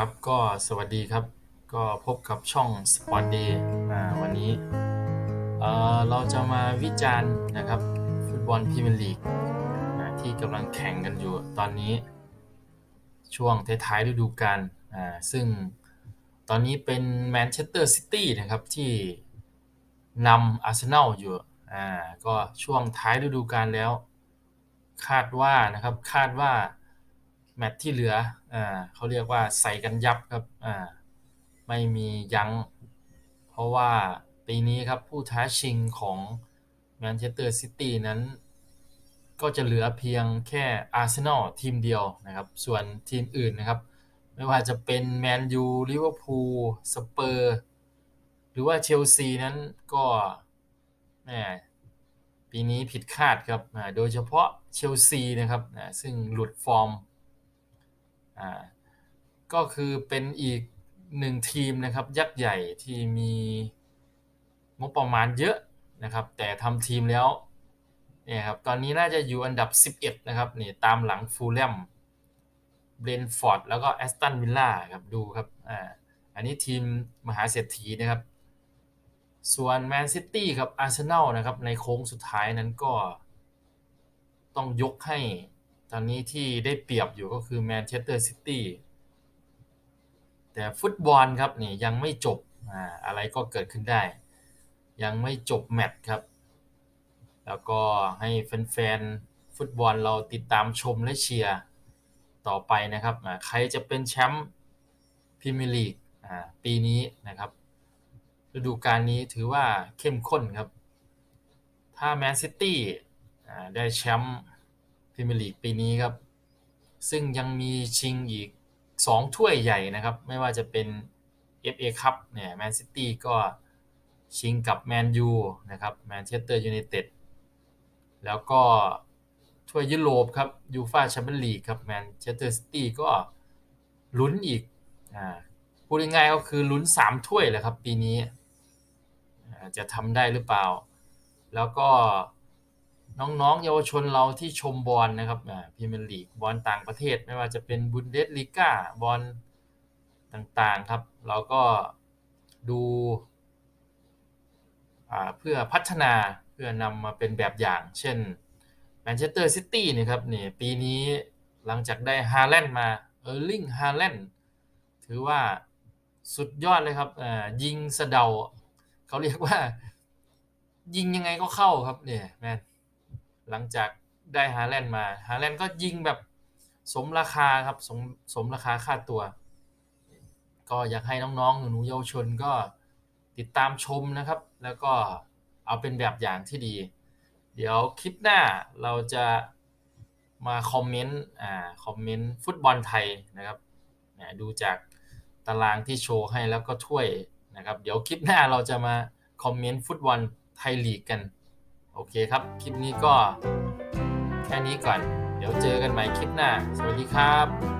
ครับก็สวัสดีครับ ก็พบกับช่อง Sport Day อ่าวันนี้เเราจะมาวิจารณ์นะครับ ฟุตบอลพรีเมียร์ลีกที่กำลังแข่งกันอยู่ตอนนี้ ช่วงท้ายๆฤดูกาลซึ่งตอนนี้เป็นแมนเชสเตอร์ซิตี้นะครับที่นำอาร์เซนอลอยู่อ่าก็ช่วงท้ายฤดูกาลแล้ว คาดว่านะครับคาดว่า แมตช์ที่เหลืออ่าเขาเรียกว่าใส่กันยับครับอ่าไม่มียัง้ง เพราะว่าปีนี้ครับผู้ท้าชิงของแมนเชสเตอร์ซิตี้นั้น ก็จะเหลือเพียงแค่อาร์เซนอลทีมเดียวนะครับ ส่วนทีมอื่นนะครับ ไม่ว่าจะเป็นแมนยูลิเวอร์พูลสเปอร์หรือว่าเชลซีนั้นก็แหมปีนี้ผิดคาดครับโดยเฉพาะเชลซีนะครับซึ่งหลุดฟอร์ม อ่าก็คือเป็นอีกหนึ่งทีมนะครับยักษ์ใหญ่ที่มีงบประมาณเยอะนะครับ แต่ทำทีมแล้วเนี่ยครับตอนนี้น่าจะอยู่อันดับ 11 นะครับนี่ตามหลังฟูลแลมเบรนฟอร์ดแล้วก็แอสตันวิลล่าครับดูครับอ่าอันนี้ทีมมหาเศรษฐีนะครับ ส่วนแมนซิตี้กับอาร์เซนอลนะครับในโค้งสุดท้ายนั้นก็ต้องยกให้ ตอนนี้ที่ได้เปรียบอยู่ก็คือแมนเชสเตอร์ซิตี้แต่ฟุตบอลครับนี่ยังไม่จบอ่าอะไรก็เกิดขึ้นได้ ยังไม่จบแมตช์ครับ แล้วก็ให้แฟนๆฟุตบอลเราติดตามชมและเชียร์ต่อไปนะครับใครจะเป็นแชมป์พรีเมียร์ลีกปีนี้นะครับฤดูกาลนี้ถือว่าเข้มข้นครับ ถ้าแมนซิตี้ได้แชมป์ พรีเมียร์ลีกปีนี้ครับ ซึ่งยังมีชิงอีก 2 ถ้วยใหญ่นะครับ ไม่ว่าจะเป็น FA คัพเนี่ยแมนซิตี้ก็ชิงกับแมนยูนะครับแมนเชสเตอร์ยูไนเต็ดแล้วก็ถ้วยยุโรปครับยูฟาแชมเปี้ยนลีกครับแมนเชสเตอร์ซิตี้ก็ลุ้นอีกอ่าพูดง่ายๆก็คือลุ้น 3 ถ้วยแหละครับปีนี้จะทำได้หรือเปล่า แล้วก็ น้องๆ เยาวชนเราที่ชมบอลนะครับพรีเมียร์ลีกบอลต่างประเทศไม่ว่าจะเป็นบุนเดสลีกาบอลต่างๆครับ เราก็ดูเพื่อพัฒนาเพื่อนำมาเป็นแบบอย่าง เช่นแมนเชสเตอร์ซิตี้นี่ครับนี่ปีนี้หลังจากได้ฮาแลนด์มาเออร์ลิงฮาแลนด์ถือว่าสุดยอดเลยครับยิงสะเดา เขาเรียกว่า ยิงยังไงก็เข้าครับเนี่ยแมน หลังจากได้ฮาแลนด์มา ฮาแลนด์ก็ยิงแบบสมราคาครับสมสมราคาค่าตัว ก็อยากให้น้องๆ หนูเยาวชนก็ติดตามชมนะครับ แล้วก็เอาเป็นแบบอย่างที่ดี เดี๋ยวคลิปหน้าเราจะมาคอมเมนต์อ่าคอมเมนต์ฟุตบอลไทยนะครับดูจากตารางที่โชว์ให้แล้วก็ถ้วยนะครับ เดี๋ยวคลิปหน้าเราจะมาคอมเมนต์ฟุตบอลไทยลีกกัน โอเคครับ คลิปนี้ก็แค่นี้ก่อน เดี๋ยวเจอกันใหม่คลิปหน้า สวัสดีครับ